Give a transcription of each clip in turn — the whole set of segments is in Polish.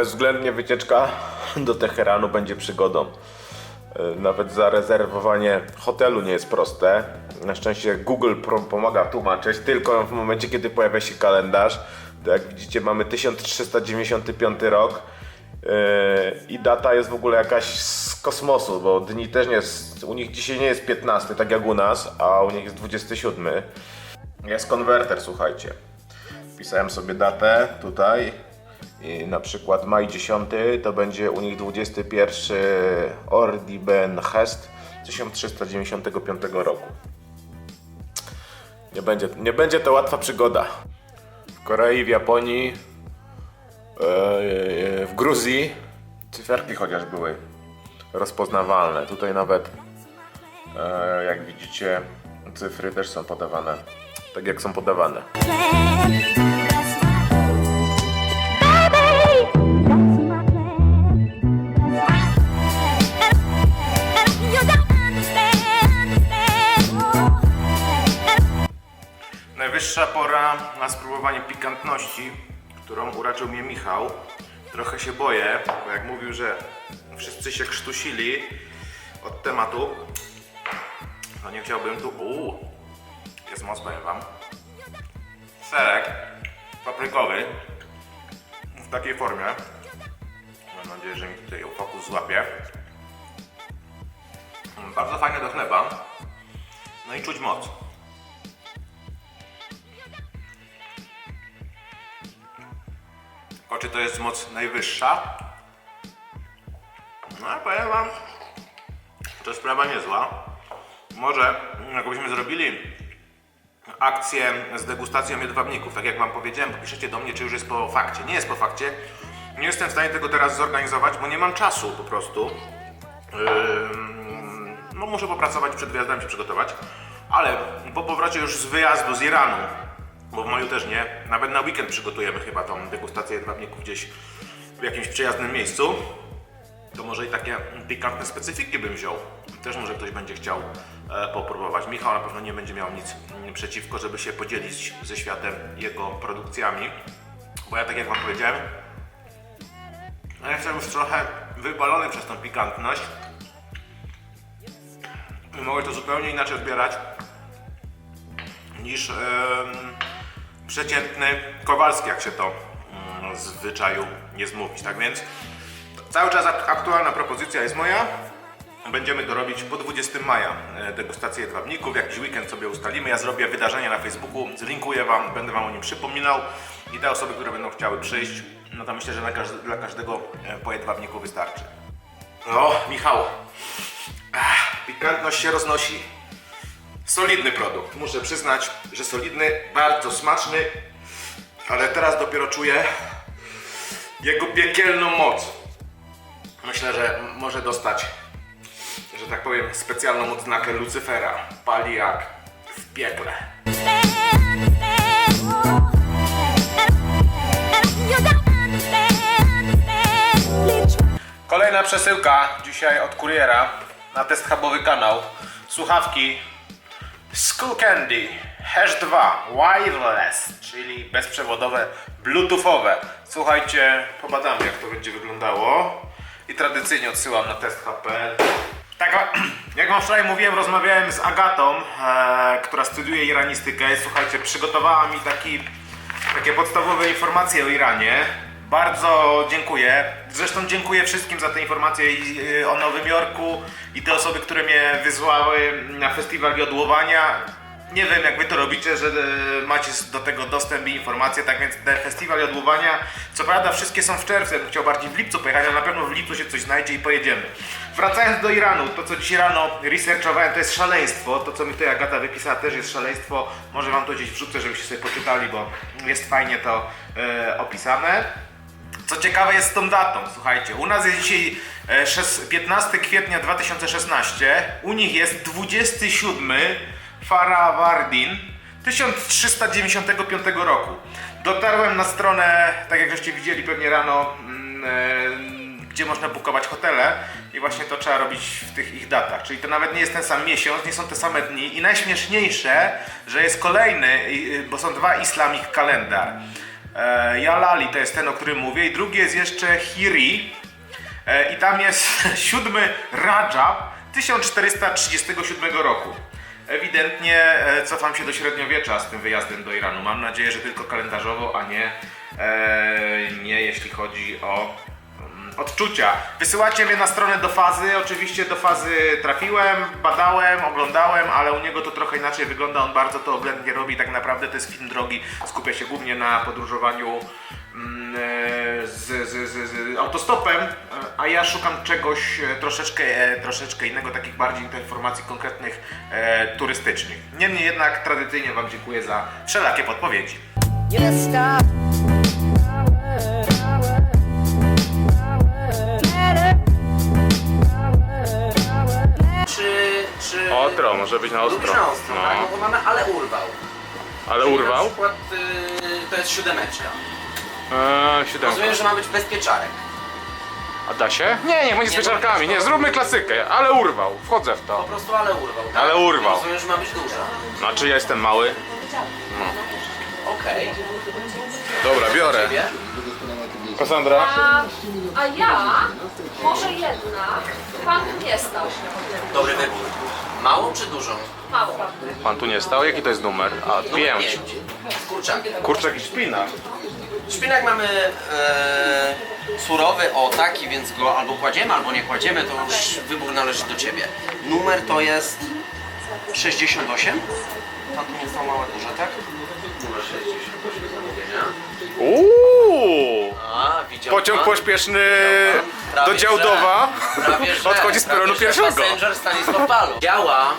Bezwzględnie wycieczka do Teheranu będzie przygodą. E, Nawet zarezerwowanie hotelu nie jest proste. Na szczęście Google pomaga tłumaczyć, tylko w momencie, kiedy pojawia się kalendarz. To jak widzicie, mamy 1395 rok e, i data jest w ogóle jakaś z kosmosu, bo dni też nie jest. U nich dzisiaj nie jest 15, tak jak u nas, a u nich jest 27. Jest konwerter, słuchajcie. Wpisałem sobie datę tutaj i na przykład maj 10 to będzie u nich 21 Ordiben Hest 1395 roku. Nie będzie, nie będzie to łatwa przygoda. W Korei, w Japonii, e, w Gruzji cyferki chociaż były rozpoznawalne. Tutaj nawet e, jak widzicie cyfry też są podawane tak jak są podawane. Najwyższa pora na spróbowanie pikantności, którą uraczył mnie Michał. Trochę się boję, bo jak mówił, że wszyscy się krztusili od tematu, no nie chciałbym tu... Uuu, jest moc, powiem wam. Serek paprykowy w takiej formie. Mam nadzieję, że mi tutaj fokus złapie. Bardzo fajne do chleba. No i czuć moc. Czy to jest moc najwyższa? No ale powiem wam, to sprawa niezła. Może jakbyśmy zrobili akcję z degustacją jedwabników, tak jak wam powiedziałem, piszecie do mnie, czy już jest po fakcie. Nie jest po fakcie. Nie jestem w stanie tego teraz zorganizować, bo nie mam czasu po prostu. Ym, no muszę popracować przed wyjazdem się przygotować, ale po powrocie już z wyjazdu z Iranu, bo w maju też nie, nawet na weekend przygotujemy chyba tą degustację jedwabników gdzieś w jakimś przyjaznym miejscu, to może i takie pikantne specyfiki bym wziął. Też może ktoś będzie chciał e, popróbować. Michał na pewno nie będzie miał nic mm, przeciwko, żeby się podzielić ze światem jego produkcjami, bo ja tak jak wam powiedziałem, ja jestem już trochę wybalony przez tą pikantność. I mogę to zupełnie inaczej odbierać niż em, przeciętny Kowalski, jak się to mm, zwyczaju nie zmówić. Tak więc cały czas ak- aktualna propozycja jest moja. Będziemy to robić po 20 maja e, degustację jedwabników. Jakiś weekend sobie ustalimy. Ja zrobię wydarzenie na Facebooku, zlinkuję Wam, będę Wam o nim przypominał. I te osoby, które będą chciały przyjść, no to myślę, że dla każdego e, po jedwabniku wystarczy. No, Michał, Ach, pikantność się roznosi. Solidny produkt, muszę przyznać, że solidny, bardzo smaczny, ale teraz dopiero czuję jego piekielną moc. Myślę, że może dostać, że tak powiem, specjalną odznakę Lucyfera. Pali jak w piekle. Kolejna przesyłka dzisiaj od kuriera na test hubowy kanał. Słuchawki School Candy Hash 2 Wireless, czyli bezprzewodowe, bluetoothowe. Słuchajcie, pobadamy jak to będzie wyglądało i tradycyjnie odsyłam na test HP. Tak, jak wam wczoraj mówiłem, rozmawiałem z Agatą, e, która studiuje iranistykę. Słuchajcie, przygotowała mi taki, takie podstawowe informacje o Iranie. Bardzo dziękuję. Zresztą dziękuję wszystkim za te informacje i, y, o Nowym Jorku i te osoby, które mnie wysłały na festiwal jodłowania. Nie wiem jak wy to robicie, że e, macie do tego dostęp i informacje, tak więc ten festiwal jodłowania, co prawda wszystkie są w czerwcu, ja bym chciał bardziej w lipcu pojechać, ale na pewno w lipcu się coś znajdzie i pojedziemy. Wracając do Iranu, to co dzisiaj rano researchowałem to jest szaleństwo, to co mi tutaj Agata wypisała też jest szaleństwo, może wam to gdzieś wrzucę, żebyście sobie poczytali, bo jest fajnie to e, opisane. Co ciekawe jest z tą datą, słuchajcie, u nas jest dzisiaj e, szes- 15 kwietnia 2016, u nich jest 27 Farawardin 1395 roku. Dotarłem na stronę, tak jak żeście widzieli pewnie rano, mm, e, gdzie można bukować hotele i właśnie to trzeba robić w tych ich datach. Czyli to nawet nie jest ten sam miesiąc, nie są te same dni i najśmieszniejsze, że jest kolejny, bo są dwa islamik kalendar. E, Jalali to jest ten, o którym mówię. I drugi jest jeszcze Hiri. E, I tam jest siódmy Rajab 1437 roku. Ewidentnie e, cofam się do średniowiecza z tym wyjazdem do Iranu. Mam nadzieję, że tylko kalendarzowo, a nie, nie jeśli chodzi o odczucia. Wysyłacie mnie na stronę do fazy. Oczywiście do fazy trafiłem, badałem, oglądałem, ale u niego to trochę inaczej wygląda. On bardzo to oględnie robi. Tak naprawdę to jest film drogi. Skupia się głównie na podróżowaniu mm, e, z, z, z, z autostopem, e, a ja szukam czegoś e, troszeczkę, troszeczkę innego, takich bardziej informacji konkretnych, e, turystycznych. Niemniej jednak tradycyjnie Wam dziękuję za wszelakie podpowiedzi. Ostro, może być na ostro. Lubisz na ostro, No. tak? No bo mamy ale urwał. Ale Czyli Na urwał? przykład y, to jest siódemeczka. Eee, siódemka. Rozumiem, że ma być bez pieczarek. A da się? Nie, nie, bądź z Nie, pieczarkami. no, Nie, to- zróbmy klasykę. Ale urwał. Wchodzę w Po to. prostu ale urwał, tak? Ale urwał. Rozumiem, że ma być duża. Znaczy ja jestem mały. Okej. Dobra, biorę. Ciebie? Kassandra? A, a ja, może jedna, pan tu nie stał. Dobry wybór. Małą czy dużą? Mało. Pan tu nie stał? Jaki to jest numer? A, Numer pięć. pięć. Z kurczakiem. Kurczak i szpinak. Szpinak mamy e, surowy, o taki, więc go albo kładziemy, albo nie kładziemy, to już wybór należy do Ciebie. Numer to jest 68. Pan tu nie stał małe duże, tak? Numer 68 do zamówienia. Uuu! A, widział Pociąg pan? pośpieszny Prawie do Działdowa. że. Prawie że. Odchodzi z peronu że pierwszego. Passenger Stanisław Palu. Działa,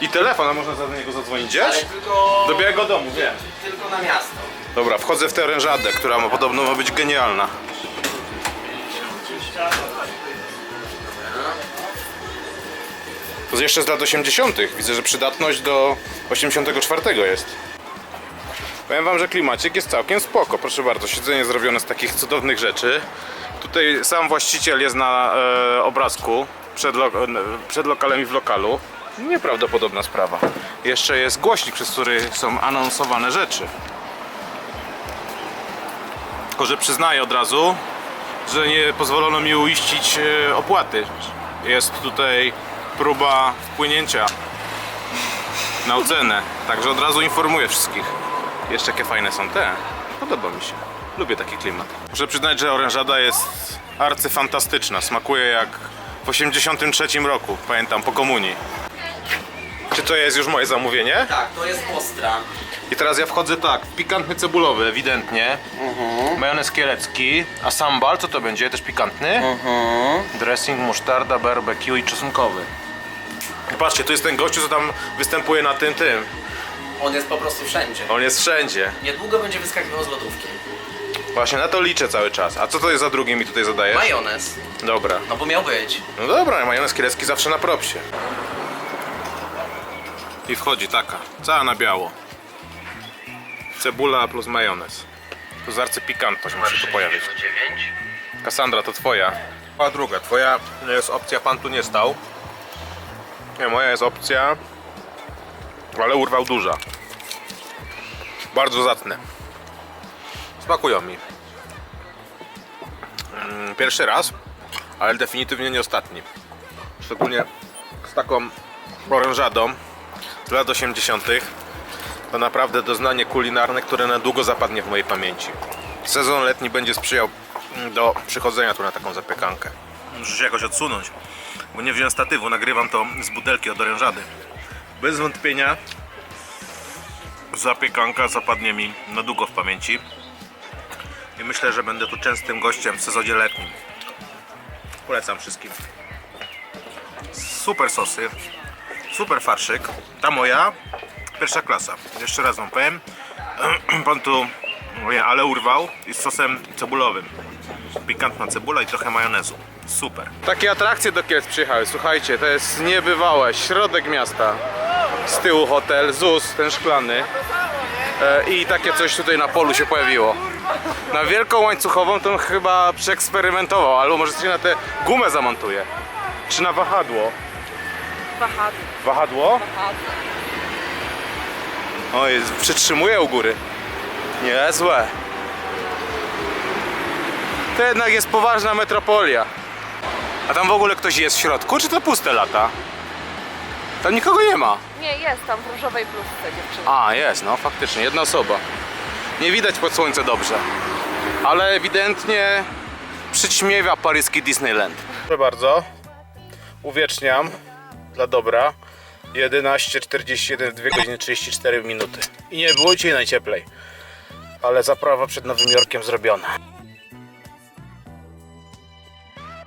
I telefon, a można za niego zadzwonić ale gdzieś? tylko, Do Białego Domu, wiem. tylko na miasto. Dobra, wchodzę w tę orężadę, która ma podobno ma być genialna. To jest jeszcze z lat 80. Widzę, że przydatność do 84 jest. Powiem wam, że klimacik jest całkiem spoko. Proszę bardzo, siedzenie zrobione z takich cudownych rzeczy. Tutaj sam właściciel jest na e, obrazku przed, lo, e, przed lokalem i w lokalu. Nieprawdopodobna sprawa. Jeszcze jest głośnik, przez który są anonsowane rzeczy. Tylko, że przyznaję od razu, że nie pozwolono mi uiścić e, opłaty. Jest tutaj próba wpłynięcia na ocenę. Także od razu informuję wszystkich. Jeszcze jakie fajne są te. Podoba mi się. Lubię taki klimat. Muszę przyznać, że orężada jest arcyfantastyczna. Smakuje jak w 83 roku, pamiętam, po komunii. Czy to jest już moje zamówienie? Tak, to jest ostra. I teraz ja wchodzę tak, pikantny cebulowy ewidentnie, majonez kielecki, a sambal co to będzie? Też pikantny? Dressing, musztarda, barbecue i czosnkowy. Patrzcie, tu jest ten gościu, co tam występuje na tym, tym. On jest po prostu wszędzie. On jest wszędzie. Niedługo będzie wyskakiwał z lodówki. Właśnie na to liczę cały czas. A co to jest za drugie mi tutaj zadajesz? Majonez. Dobra. No bo miał być. No dobra, majonez kielecki zawsze na propsie. I wchodzi taka, cała na biało. Cebula plus majonez. Tu z arcypikantność musi tu pojawić. 9. Kassandra, to twoja. A druga, twoja jest opcja pan tu nie stał. Nie, moja jest opcja, ale urwał duża. Bardzo zacne. Smakują mi. Mm, Pierwszy raz, ale definitywnie nie ostatni. Szczególnie z taką orężadą z lat 80. To naprawdę doznanie kulinarne, które na długo zapadnie w mojej pamięci. Sezon letni będzie sprzyjał mm, do przychodzenia tu na taką zapiekankę. Muszę się jakoś odsunąć, bo nie wziąłem statywu, nagrywam to z butelki od orężady. Bez wątpienia zapiekanka zapadnie mi na długo w pamięci. I myślę, że będę tu częstym gościem w sezonie letnim. Polecam wszystkim. Super sosy, super farszyk. Ta moja, pierwsza klasa. Jeszcze raz wam powiem. Pan tu, ale urwał i z sosem cebulowym. Pikantna cebula i trochę majonezu. Super. Takie atrakcje do Kielc przyjechały. Słuchajcie, to jest niebywałe. Środek miasta. Z tyłu hotel, ZUS, ten szklany. E, I takie coś tutaj na polu się pojawiło. Na wielką łańcuchową to on chyba przeeksperymentował, albo może coś na tę gumę zamontuje. Czy na wahadło? Wahadło. Wahadło? O, jest, przytrzymuje u góry. Niezłe. To jednak jest poważna metropolia. A tam w ogóle ktoś jest w środku, czy to puste lata? Tam nikogo nie ma. Nie, jest tam w różowej bluzce dziewczyna. A, jest, no faktycznie, jedna osoba. Nie widać pod słońce dobrze, ale ewidentnie przyćmiewia paryski Disneyland. Proszę bardzo, uwieczniam dla dobra 11.41, 2 godziny 34 minuty. I nie było dzisiaj najcieplej, ale zaprawa przed Nowym Jorkiem zrobiona.